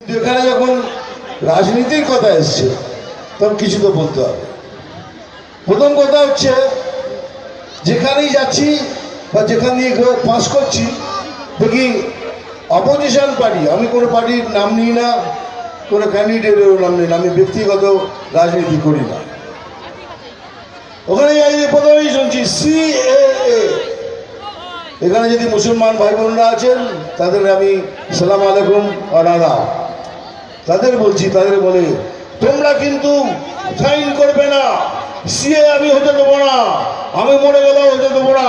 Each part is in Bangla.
এখানে যখন রাজনীতির কথা এসছে, তখন কিছু তো বলতে হবে। প্রথম কথা হচ্ছে, যেখানেই যাচ্ছি বা যেখান দিয়ে পাস করছি, দেখি অপোজিশন পার্টি আমি কোনো পার্টির নাম নিই না, কোনো ক্যান্ডিডেটেরও নাম নিই না, আমি ব্যক্তিগত রাজনীতি করি না। ওখানে যাই যে প্রথমেই শুনছি সিএএ এখানে যদি মুসলমান ভাই বোনরা আছেন, তাদের আমি সালাম আলাইকুম আনাদা তাদের বলছি তাদের বলে, তোমরা কিন্তু সাইন করবে না। সিএ আমি হতে দেবো না। আমি মরে গেলেও হতে দেবো না।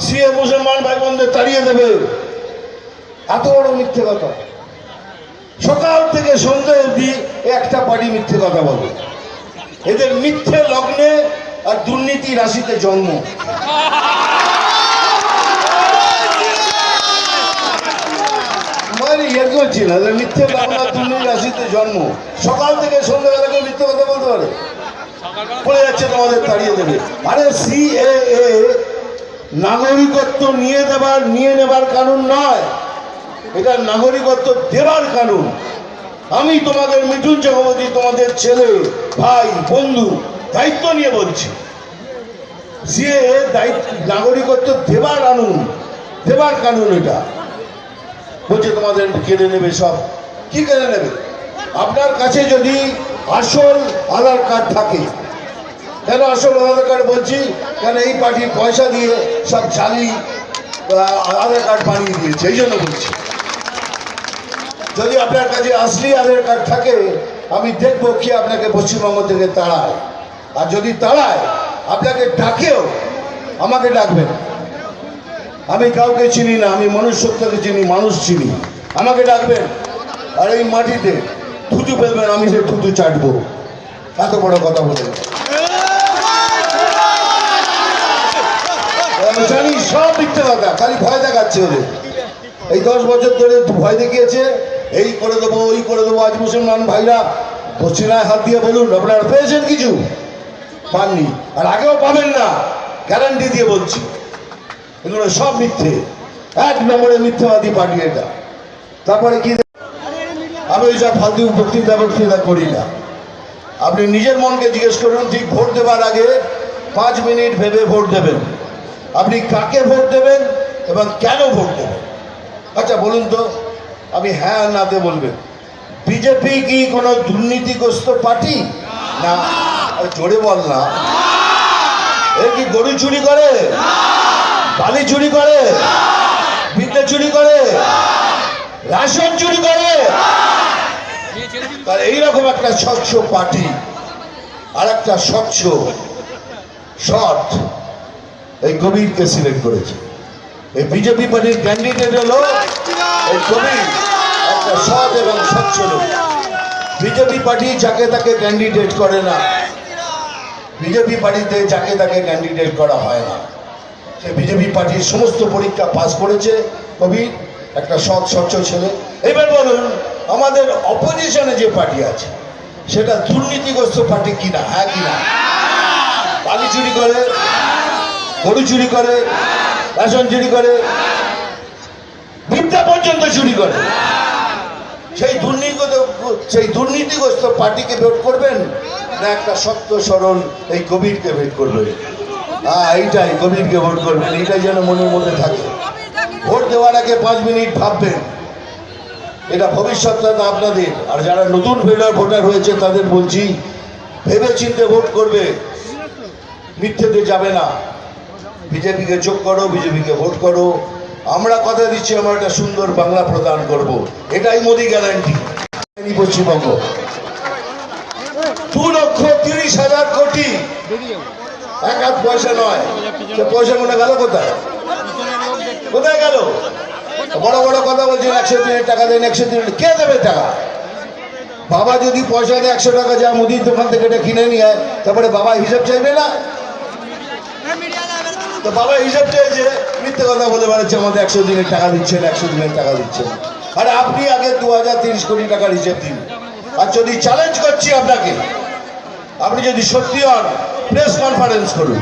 সিএ মুসলমান ভাই বোনদের তাড়িয়ে দেবে। এত বড় মিথ্যে কথা। সকাল থেকে সন্ধ্যে অবধি একটা পার্টি মিথ্যে কথা বলে। এদের মিথ্যে লগ্নে আর দুর্নীতি রাশিতে জন্ম। মানে ইয়ে করছি না যে মিথ্যে বাংলা দুর্নীতি রাশিতে জন্ম। সকাল থেকে সন্ধ্যাবেলা কেউ মিথ্যে কথা বলতে পারে। পড়ে যাচ্ছে তোমাদের, তাড়িয়ে দেবে। আরে সিএএ নাগরিকত্ব নিয়ে দেবার, নিয়ে নেবার কানুন নয়। এটা নাগরিকত্ব দেবার কানুন। আমি তোমাদের মিঠুন চক্রবর্তী, তোমাদের ছেলে, ভাই, বন্ধু, দায়িত্ব নিয়ে বলছি। সিএ দায়িত্ব, নাগরিকত্ব দেবার কানুন দেবার কানুন এটা। বলছে, তোমাদের কেড়ে নেবে সব। কি কেড়ে নেবে? আপনার কাছে যদি আসল আধার কার্ড থাকে, কেন আসল আধার কার্ড বলছি? কেন এই পার্টির পয়সা দিয়ে সব জালি আধার কার্ড বানিয়ে দিয়েছে? এই জন্য বলছি। যদি আপনার কাছে আসলি আধার কার্ড থাকে, আমি দেখব কি আপনাকে পশ্চিমবঙ্গ থেকে তাড়ায়। আর যদি তাড়ায়, আপনাকে ডাকেও, আমাকে ডাকবেন আমি কাউকে চিনি না, আমি মনুষ্যত্বকে চিনি, মানুষ চিনি। আমাকে ডাকবেন আর এই মাটিতে থুতু ফেলবেন, আমি সে থুতু চাটবো। এত বড় কথা বলে জানি সব মিথ্যে কথা, খালি ভয় দেখাচ্ছে ওদের। এই দশ বছর ধরে ভয় দেখিয়েছে, এই করে দেবো, ওই করে দেবো, আজ মুসলমান ভাইরা পশ্চিমায় হাত দিয়ে বলুন আপনারা পেয়েছেন কিছু? পাননি। আর আগেও পাবেন না গ্যারান্টি দিয়ে বলছি। এগুলো সব মিথ্যে। এক নম্বরে মিথ্যাবাদী পার্টি এটা। তারপরে কি আমি ওই সব ফালতু বক্তৃতা বক্তৃতা করি না। আপনি নিজের মনকে জিজ্ঞেস করুন, ঠিক ভোট দেওয়ার আগে পাঁচ মিনিট ভেবে ভোট দেবেন। আপনি কাকে ভোট দেবেন এবং কেন ভোট দেবেন? আচ্ছা বলুন তো, আমি হ্যাঁ নাতে বলবেন। বিজেপি কি কোনো দুর্নীতিগ্রস্ত পার্টি? না জোরে বল না। এ কি গরু চুরি করে? বালি চুরি করে, বিদ্যা চুরি করে, রাশন চুরি করে। আর এইরকম একটা স্বচ্ছ পার্টি আর একটা স্বচ্ছ সৎ এই কবিরকে সিলেক্ট করেছে। এই বিজেপি পার্টির ক্যান্ডিডেট হলো এই কবির, একটা সৎ এবং স্বচ্ছ লোক। বিজেপি পার্টি যাকে তাকে ক্যান্ডিডেট করে না। বিজেপি পার্টিতে যাকে তাকে ক্যান্ডিডেট করা হয় না। সে বিজেপি পার্টির সমস্ত পরীক্ষা পাস করেছে কবির একটা সৎ, স্বচ্ছ ছেলে। এবার বলুন, আমাদের অপোজিশনে যে পার্টি আছে, সেটা দুর্নীতিগ্রস্ত পার্টি কিনা? হ্যাঁ কিনা? বালি চুরি করে, গরু চুরি করে, রেশন চুরি করে, বিদ্যা পর্যন্ত চুরি করে। সেই দুর্নীতিগত সেই দুর্নীতিগ্রস্ত পার্টিকে ভোট করবেন না একটা সত্য সরল এই কবিরকে ভোট করবেন হ্যাঁ এইটাই, কবিরকে ভোট করবেন, এইটাই যেন মনের মধ্যে থাকে। ভোট দেওয়ার আগে পাঁচ মিনিট ভাববেন। এটা ভবিষ্যৎটা আপনাদের। আর যারা নতুন ভোটার ভোটার হয়েছে, তাদের বলছি ভেবে চিনতে ভোট করবে। মিথ্যেতে যাবে না। বিজেপিকে যোগ করো, বিজেপিকে ভোট করো। আমরা কথা দিচ্ছি, আমরা একটা সুন্দর বাংলা প্রদান করব। এটাই মোদি গ্যারান্টি। পশ্চিমবঙ্গ। দু লক্ষ তিরিশ হাজার কোটি এক হাত পয়সা নয়। সে পয়সা মনে গেল কোথায়? কোথায় গেল? বড় বড় কথা বলছেন একশো দিনের টাকা দেন একশো দিনের কে দেবে টাকা? বাবা যদি পয়সা দেয় একশো টাকা যা মুদির দোকান থেকে এটা কিনে নিয়ে আয়, তারপরে বাবা হিসাব চাইবে না? তো বাবা হিসাব চাইছে মিথ্যে কথা বলে বেড়াচ্ছে আমাদের একশো দিনের টাকা দিচ্ছেন একশো দিনের টাকা দিচ্ছেন। আরে আপনি আগে দু হাজার তিরিশ কোটি টাকার হিসেব দিন। আর যদি চ্যালেঞ্জ করছি আপনাকে আপনি যদি সত্যি হন প্রেস কনফারেন্স করুন।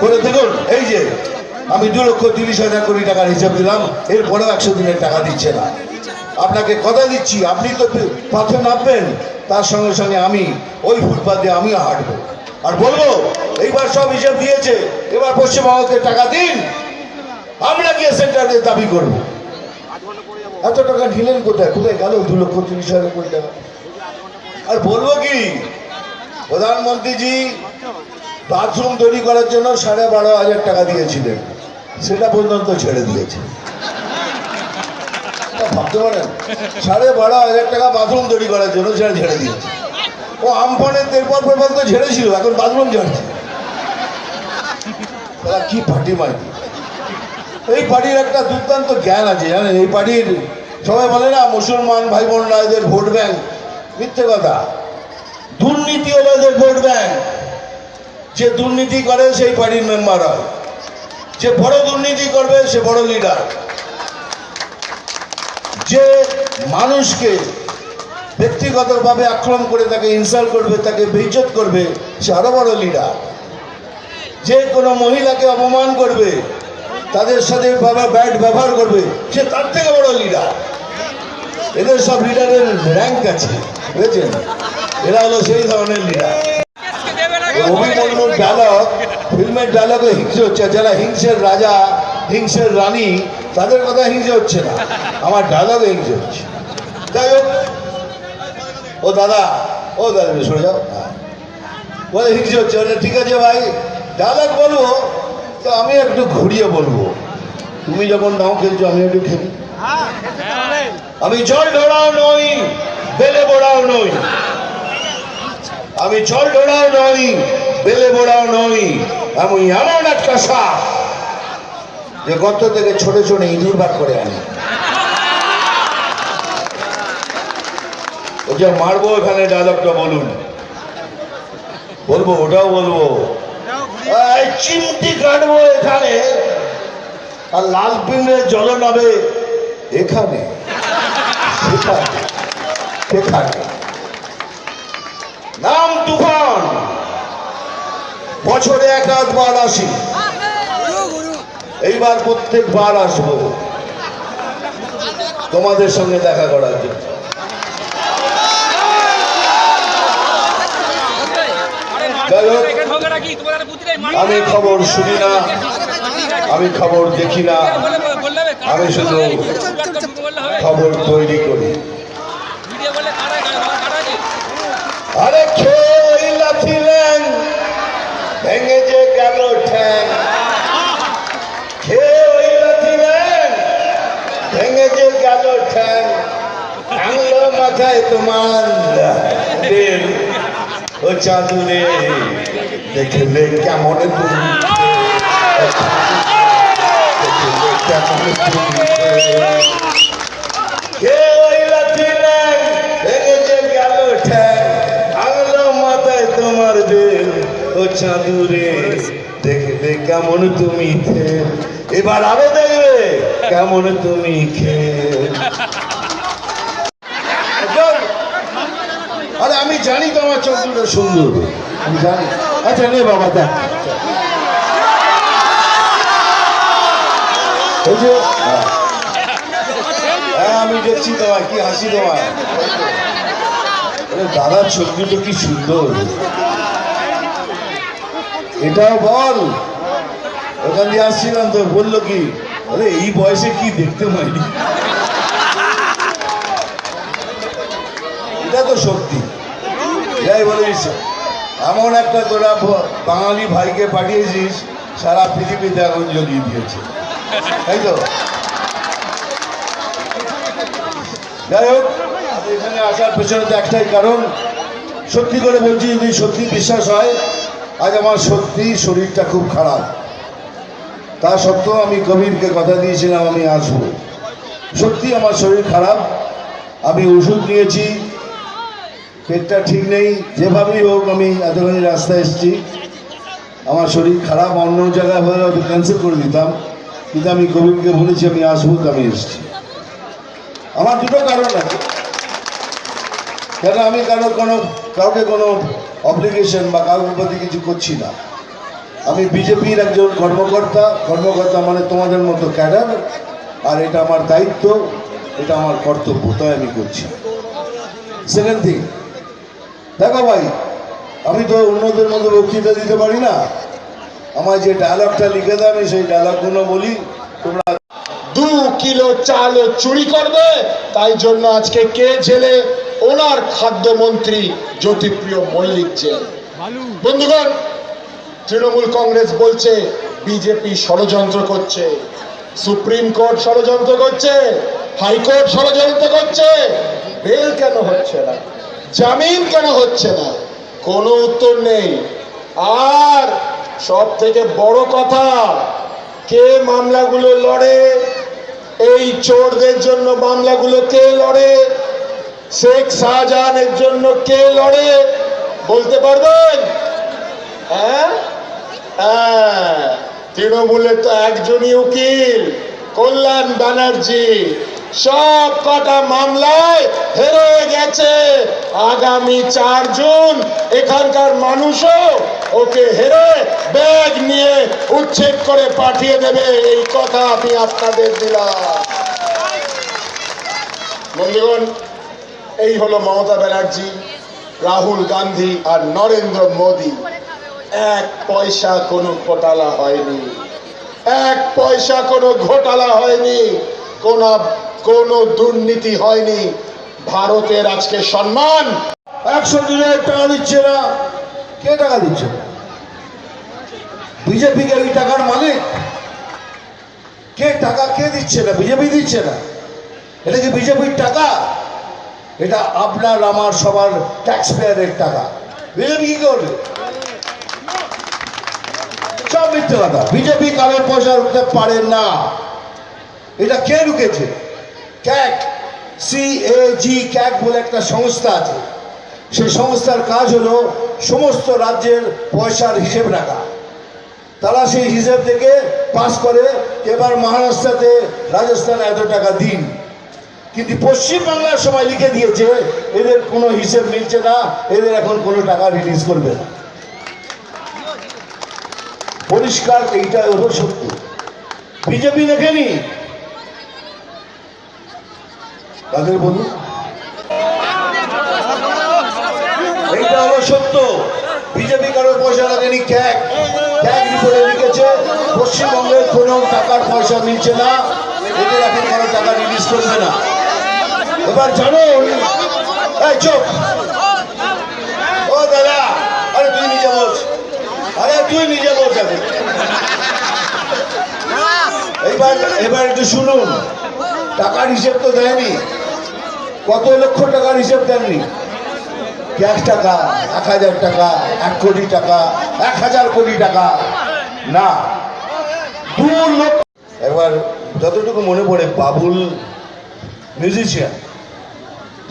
করে দেখুন, এই যে, আমি দু লক্ষ তিরিশ হাজার কোটি টাকার হিসাব দিলাম, এরপরেও একশো দিনের টাকা দিচ্ছে না। আপনাকে কথা দিচ্ছি, আপনি তো পথে নামবেন, তার সঙ্গে সঙ্গে আমি, ওই ফুটপাথ দিয়ে আমিও হাঁটবো। আর বলব, এইবার সব হিসাব দিয়েছে, এবার পশ্চিমবঙ্গকে টাকা দিন, আমরা গিয়ে সেন্টারে দাবি করব। এত টাকা নিলেন কোথায়? কোথায় গেল দু লক্ষ তিরিশ হাজার কোটি টাকা? আর বলব কি প্রধানমন্ত্রীজি বাথরুম তৈরি করার জন্য সাড়ে বারো হাজার টাকা দিয়েছিলেন। সেটা পর্যন্ত ছেড়ে দিয়েছে। ভাবতে পারেন, সাড়ে বারো হাজার টাকা বাথরুম তৈরি করার জন্য সেটা ছেড়ে দিয়েছে। ও আমফানের তেরপর পেপার তো ঝেড়েছিল এখন বাথরুম ঝাড়ছে। তারা কি পার্টি মাইটি এই পার্টির একটা দুর্দান্ত জ্ঞান আছে, জানেন, এই পার্টির সবাই বলে না, মুসলমান ভাই বোনরা এদের ভোট ব্যাংক। মিথ্যে কথা। দুর্নীতি হলো যে ভোট ব্যাংক, যে দুর্নীতি করে সেই পার্টির মেম্বার হয়। যে বড় দুর্নীতি করবে সে বড় লিডার যে মানুষকে ব্যক্তিগতভাবে আক্রমণ করে তাকে ইনসাল্ট করবে, তাকে বেইজ্জত করবে, সে আরও বড় লিডার যে কোনো মহিলাকে অপমান করবে, তাদের সাথে ব্যাড ব্যবহার করবে, সে তার থেকে বড় লিডার এদের সব লিডারের র্যাঙ্ক আছে, বুঝেছেন? এরা হলো সেই ধরনের লিডার অভিমন্যুর ডায়লগ ফিল্মের ডায়লগে হিংসে হচ্ছে। যারা হিংসের রাজা হিংসের রানী তাদের কথা হিংসে হচ্ছে না। আমার ডায়লগে হিংসে হচ্ছে। যাই হোক ও দাদা ও দাদা সরে যাও। হ্যাঁ। বলে হিংসে হচ্ছে। বলে ঠিক আছে ভাই ডায়লগ বলব তো আমি একটু ঘুরিয়ে বলব। তুমি যখন নাও খেলছো আমি একটু খেলি। আমি জল ঢোড়াও নই বেলে বোড়াও নই। আমি জল ঢোড়াও নই, বেলে বোড়াও নই, আমি এমন একটা সাপ। যে গর্ত থেকে ছোট ছোট ইঁদুর বার করে আনি। ও মারবো এখানে ডায়লগটা বলুন। বলব, ওটাও বলব। চিমটি কাটবো এখানে, আর লাল পিঁড়ে জল নাবে এখানে। সেখানে সেখানে। নাম তুফান। বছরে এক আধবার আসি। এইবার প্রত্যেকবার আসব। তোমাদের সঙ্গে দেখা করার জন্য। আমি খবর শুনি না, আমি খবর দেখি না, আমি শুধু খবর তৈরি করি। আরে লাথিলেন ভেঙে যে গেল ঠ্যাং। খেয়ে লাথিলেন ভেঙে যে গেল ঠ্যাং। আংলো মাথায় তোমার বেল ও চাঁদুরে দেখলে কেমন তুমি? দেখলে কেমন ও চাঁদুরে দেখলে কেমন তুমি খেল? এবার আরও দেখবে কেমন তুমি আরে, আমি জানি তো আমার চোখ সুন্দর। আমি জানি। আচ্ছা নে বাবা, দেখ। হ্যাঁ আমি দেখছি তোমায়, কি হাসি তোমায়। আরে, দাদার চোখ কি সুন্দর। এটাও বল। ওখান দিয়ে আসছিলাম তো, বলল কি, আরে, এই বয়সে কি দেখতে পাইনি? এটা তো সত্যি। যাই বলিস এমন একটা তোরা বাঙালি ভাইকে পাঠিয়েছিস, সারা পৃথিবীতে আগুন জ্বলিয়ে দিয়েছে। তাই তো? যাই হোক, এখানে আসার পেছনে তো একটাই কারণ, সত্যি করে বলছি যদি সত্যি বিশ্বাস হয় আজ আমার সত্যি শরীরটা খুব খারাপ। তা সত্ত্বেও আমি কবিরকে কথা দিয়েছিলাম, আমি আসব। সত্যি আমার শরীর খারাপ, আমি ওষুধ নিয়েছি, পেটটা ঠিক নেই, যেভাবেই হোক আমি এতখানি রাস্তায় এসেছি। আমার শরীর খারাপ, অন্য জায়গায় হলে হয়তো ক্যান্সেল করে দিতাম, কিন্তু আমি কবিরকে বলেছি, আমি আসব, তো আমি এসেছি। আমার দুটো কারণ আছে। কেন আমি কারও কোনো কাউকে কোনো অব্লিগেশন বা কারোর প্রতি কিছু করছি না। আমি বিজেপির একজন কর্মকর্তা কর্মকর্তা মানে তোমাদের মতো ক্যাডার, আর এটা আমার দায়িত্ব, এটা আমার কর্তব্য, তাই আমি করছি। সেকেন্ড থিং দেখো ভাই, আমি তো অন্যদের মতো বক্তৃতা দিতে পারি না। আমার যে ডায়লগটা লিখে দেয়, আমি সেই ডায়লগগুলো বলি। দু কিলো চাল চুরি করবে। তাই জন্য আজকে কে জেলে? ওনার খাদ্যমন্ত্রী জ্যোতিপ্রিয় মল্লিক জেল। বন্ধুগণ তৃণমূল কংগ্রেস বলছে বিজেপি ষড়যন্ত্র করছে। সুপ্রিম কোর্ট ষড়যন্ত্র করছে। হাইকোর্ট ষড়যন্ত্র করছে। বেল কেন হচ্ছে না? জামিন কেন হচ্ছে না? কোনো উত্তর নেই। আর সব থেকে বড় কথা কে মামলাগুলো লড়ে? এই চোরদের জন্য মামলাগুলো কে লড়ে? শেখ শাহজাহানের জন্য কে লড়ে? বলতে পারবেন? হ্যাঁ? হ্যাঁ। তৃণমূলের তো একজনই উকিল, কল্যাণ ব্যানার্জি। সব কটা মামলায় হেরে গেছে। আগামী চার জুন এখানকার মানুষও ওকে হেরে ব্যাগ নিয়ে উচ্ছেদ করে পাঠিয়ে দেবে। এই কথা আমি আপনাদের দিলাম। বন্ধুগণ, এই হলো মমতা ব্যানার্জি, রাহুল গান্ধী আর নরেন্দ্র মোদী। এক পয়সা কোনো ঘোটালা হয়নি। এক পয়সা কোনো ঘোটালা হয়নি। কোন, কোনো দুর্নীতি হয়নি। ভারতের আজকে সম্মান। একশো দিনের টাকা দিচ্ছে না। কে টাকা দিচ্ছে? বিজেপি কে এই টাকার মালিক? কে টাকা কে দিচ্ছে না? বিজেপি দিচ্ছে না। এটা কি বিজেপির টাকা? এটা আপনার আমার সবার ট্যাক্স পেয়ারের টাকা। বিজেপি কি করবে? সব মিথ্যে কথা। বিজেপি কারোর পয়সা রুখতে পারে না। এটা কে রুকেছে ক্যাক সি এ জি ক্যাক বলে একটা সংস্থা আছে। সেই সংস্থার কাজ হলো সমস্ত রাজ্যের পয়সার হিসেব রাখা। তারা সেই হিসেব থেকে পাস করে, এবার মহারাষ্ট্রতে রাজস্থানে এত টাকা দিন। কিন্তু পশ্চিমবাংলার সময় লিখে দিয়েছে, এদের কোনো হিসেব মিলছে না, এদের এখন কোনো টাকা রিলিজ করবে না। পরিষ্কার এইটা হলো সত্য। বিজেপি লেখেনি? তাদের বলুন। এইটা হলো সত্য। বিজেপি কারোর পয়সা লাগেনি ক্যাক ক্যাক রিপোর্টে লিখেছে, পশ্চিমবঙ্গের কোনো টাকার পয়সা মিলছে না, এদের এখন কোনো টাকা রিলিজ করবে না। এবার জানুন এই চোখ ও দাদা, আরে তুই নিজে বস। আরে তুই নিজে আগে। এবার এবার একটু শুনুন। টাকার হিসেব তো দেয়নি। কত লক্ষ টাকার হিসেব দেননি? এক টাকা, এক হাজার টাকা, এক কোটি টাকা, এক হাজার কোটি টাকা। না, দু লক্ষ। একবার যতটুকু মনে পড়ে, বাবুল মিউজিশিয়ান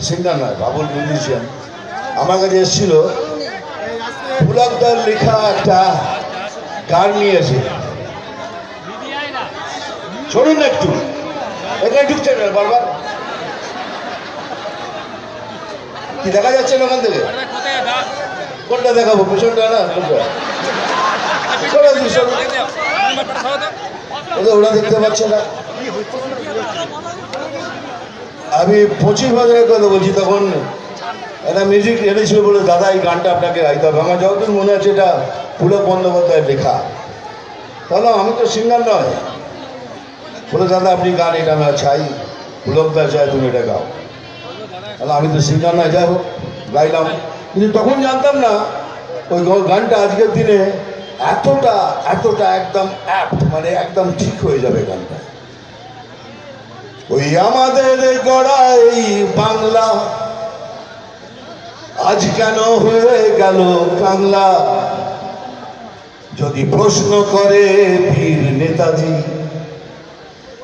সিঙ্গার নয়, বাবুল মিউজিশিয়ান আমার কাছে এসেছিল পুলকদার লেখা একটা গান নিয়েছে শুনুন না একটু। এখানে ঢুকছে না বারবার কি দেখা যাচ্ছে না ওখান থেকে? কোনটা দেখাবো? পেছনটা না? ওরা দেখতে পাচ্ছে না। আমি পঁচিশ বছরের কথা বলছি, তখন একটা মিউজিক এনেছিল বলে, দাদা, এই গানটা আপনাকে গাইতে হবে। আমার যতদূর মনে আছে, এটা পুলক বন্দ্যোপাধ্যায়ের লেখা। তাহলে আমি তো সিঙ্গার নয়। বলে, দাদা, আপনি গান এটা আমি চাই। পুলকদা চাই তুমি এটা গাও। আমি তো সিঙ্গার নয়, যাই হোক, গাইলাম। কিন্তু তখন জানতাম না, ওই গানটা আজকের দিনে এতটা এতটা একদম অ্যাপ্ট মানে একদম ঠিক হয়ে যাবে গানটা। ওই আমাদের গড়া এই বাংলা, আজ কেন হয়ে গেল কাংলা যদি প্রশ্ন করে বীর নেতাজি,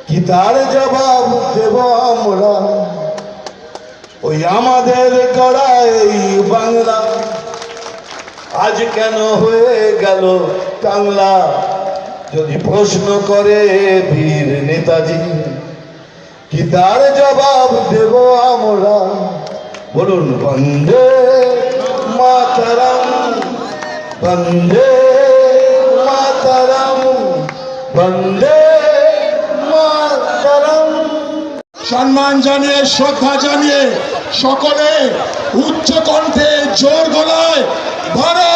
কি তার জবাব দেব আমরা? ওই আমাদের গড়া এই বাংলা। আজ কেন হয়ে গেল কাংলা যদি প্রশ্ন করে বীর নেতাজি, কি তার জবাব দেব আমরা? বলুন, বন্দে মাতারাম বন্দে মাতারাম বন্দে মাতারাম। সম্মান জানিয়ে, শ্রদ্ধা জানিয়ে সকলে উচ্চ কণ্ঠে জোর গলায় ভারত